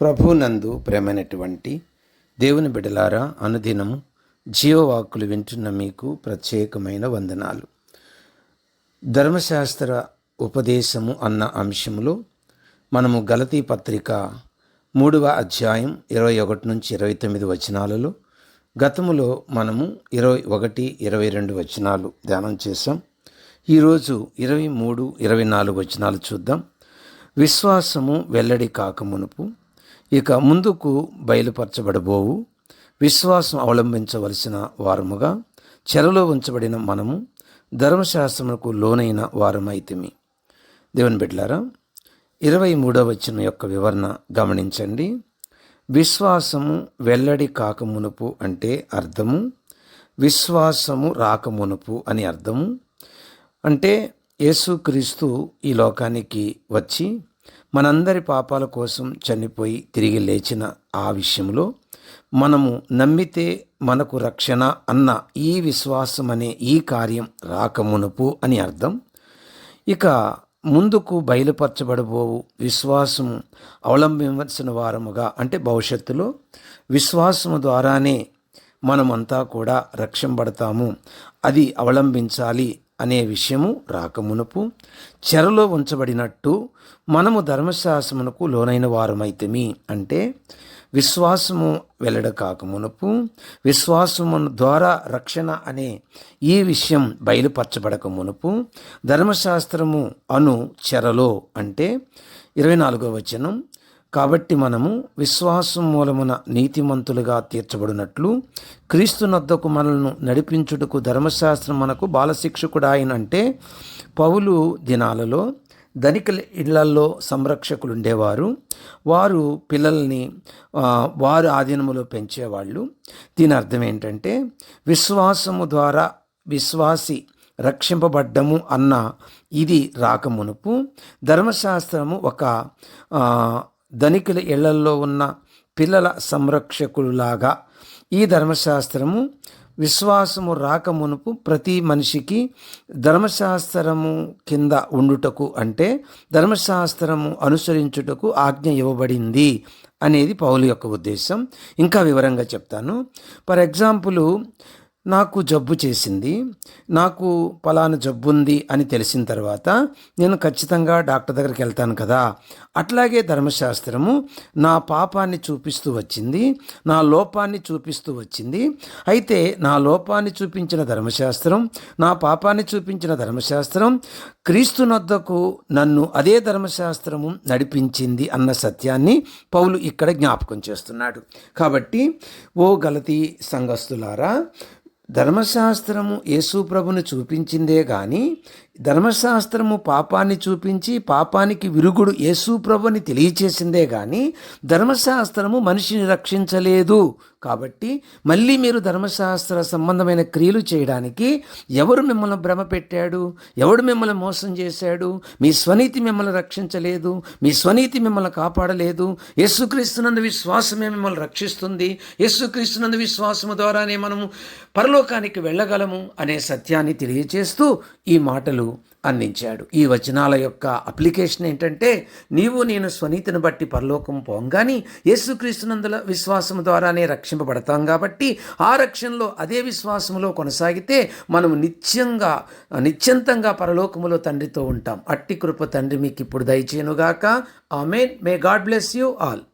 ప్రభునందు ప్రేమైనటువంటి దేవుని బిడలారా అనుదినము జీవవాక్కులు వింటున్న మీకు ప్రత్యేకమైన వందనాలు. ధర్మశాస్త్ర ఉపదేశము అన్న అంశంలో మనము గలతీ పత్రిక మూడవ అధ్యాయం ఇరవై ఒకటి నుంచి ఇరవై తొమ్మిది వచనాలలో గతములో మనము ఇరవై ఒకటి ఇరవై రెండు వచనాలు ధ్యానం చేశాం. ఈరోజు ఇరవై మూడు ఇరవై నాలుగు వచనాలు చూద్దాం. విశ్వాసము వెల్లడి కాకమునుపు ఇక ముందుకు బయలుపరచబడబోవు. విశ్వాసం అవలంబించవలసిన వారముగా చెరలో ఉంచబడిన మనము ధర్మశాస్త్రములకు లోనైన వారమైతిమి. దేవుని బిడ్లారా ఇరవై మూడవ వచ్చిన యొక్క వివరణ గమనించండి. విశ్వాసము వెల్లడి కాకమునుపు అంటే అర్థము విశ్వాసము రాకమునుపు అని అర్థము. అంటే యేసుక్రీస్తు ఈ లోకానికి వచ్చి మనందరి పాపాల కోసం చనిపోయి తిరిగి లేచిన ఆ విషయంలో మనము నమ్మితే మనకు రక్షణ అన్న ఈ విశ్వాసం అనే ఈ కార్యం రాకమునుపు అని అర్థం. ఇక ముందుకు బయలుపరచబడబోవు విశ్వాసము అవలంబించాల్సిన వారముగా అంటే భవిష్యత్తులో విశ్వాసము ద్వారానే మనమంతా కూడా రక్షింపడతాము అది అవలంబించాలి అనే విషయము రాకమునుపు చెరలో ఉంచబడినట్టు మనము ధర్మశాస్త్రమునకు లోనైన వారమైతేమి అంటే విశ్వాసము వెల్లడ కాకమునుపు విశ్వాసము ద్వారా రక్షణ అనే ఈ విషయం బయలుపరచబడక మునుపు ధర్మశాస్త్రము అను చెరలో అంటే ఇరవై నాలుగో వచనం కాబట్టి మనము విశ్వాసం మూలమున నీతిమంతులుగా తీర్చబడినట్లు క్రీస్తు నద్దకు మనల్ని నడిపించుటకు ధర్మశాస్త్రం మనకు బాలశిక్షకుడు ఆయన అంటే పౌలు దినాలలో ధనికల ఇళ్ళల్లో సంరక్షకులు ఉండేవారు వారు పిల్లల్ని వారు ఆధీనములో పెంచేవాళ్ళు. దీని అర్థం ఏంటంటే విశ్వాసము ద్వారా విశ్వాసి రక్షింపబడ్డము అన్న ఇది రాకమునుపు ధర్మశాస్త్రము ఒక ధనికుల ఇళ్ళల్లో ఉన్న పిల్లల సంరక్షకులులాగా ఈ ధర్మశాస్త్రము విశ్వాసము రాకమునుపు ప్రతి మనిషికి ధర్మశాస్త్రము కింద ఉండుటకు అంటే ధర్మశాస్త్రము అనుసరించుటకు ఆజ్ఞ ఇవ్వబడింది అనేది పౌలు యొక్క ఉద్దేశం. ఇంకా వివరంగా చెప్తాను. ఫర్ ఎగ్జాంపుల్ నాకు జబ్బు చేసింది నాకు పలానా జబ్బు ఉంది అని తెలిసిన తర్వాత నేను ఖచ్చితంగా డాక్టర్ దగ్గరికి వెళ్తాను కదా. అట్లాగే ధర్మశాస్త్రము నా పాపాన్ని చూపిస్తూ వచ్చింది నా లోపాన్ని చూపిస్తూ వచ్చింది. అయితే నా లోపాన్ని చూపించిన ధర్మశాస్త్రం నా పాపాన్ని చూపించిన ధర్మశాస్త్రం క్రీస్తు నద్దకు నన్ను అదే ధర్మశాస్త్రము నడిపించింది అన్న సత్యాన్ని పౌలు ఇక్కడ జ్ఞాపకం చేస్తున్నాడు. కాబట్టి ఓ గలతీ సంఘస్థులారా ధర్మశాస్త్రము యేసుప్రభును చూపించిందే కానీ ధర్మశాస్త్రము పాపాన్ని చూపించి పాపానికి విరుగుడు యేసు ప్రభుని తెలియచేసిందే కానీ ధర్మశాస్త్రము మనిషిని రక్షించలేదు. కాబట్టి మళ్ళీ మీరు ధర్మశాస్త్ర సంబంధమైన క్రియలు చేయడానికి ఎవరు మిమ్మల్ని భ్రమ పెట్టాడు? ఎవడు మిమ్మల్ని మోసం చేశాడు? మీ స్వనీతి మిమ్మల్ని రక్షించలేదు? మీ స్వనీతి మిమ్మల్ని కాపాడలేదు? యేసుక్రీస్తునందు విశ్వాసమే మిమ్మల్ని రక్షిస్తుంది? యేసుక్రీస్తునందు విశ్వాసము ద్వారానే మనము పరలోకానికి వెళ్ళగలము అనే సత్యాన్ని తెలియచేస్తూ ఈ మాటలు అందించాడు. ఈ వచనాల యొక్క అప్లికేషన్ ఏంటంటే నీవు నేను స్వనీతిని బట్టి పరలోకం పోంగాని యేసుక్రీస్తునందుల విశ్వాసం ద్వారానే రక్షింపబడతాం కాబట్టి ఆ రక్షణలో అదే విశ్వాసములో కొనసాగితే మనం నిత్యంగా నిత్యంతంగా పరలోకములో తండ్రితో ఉంటాం. అట్టి కృప తండ్రి మీకు ఇప్పుడు దయచేనుగాక amen. May God bless you all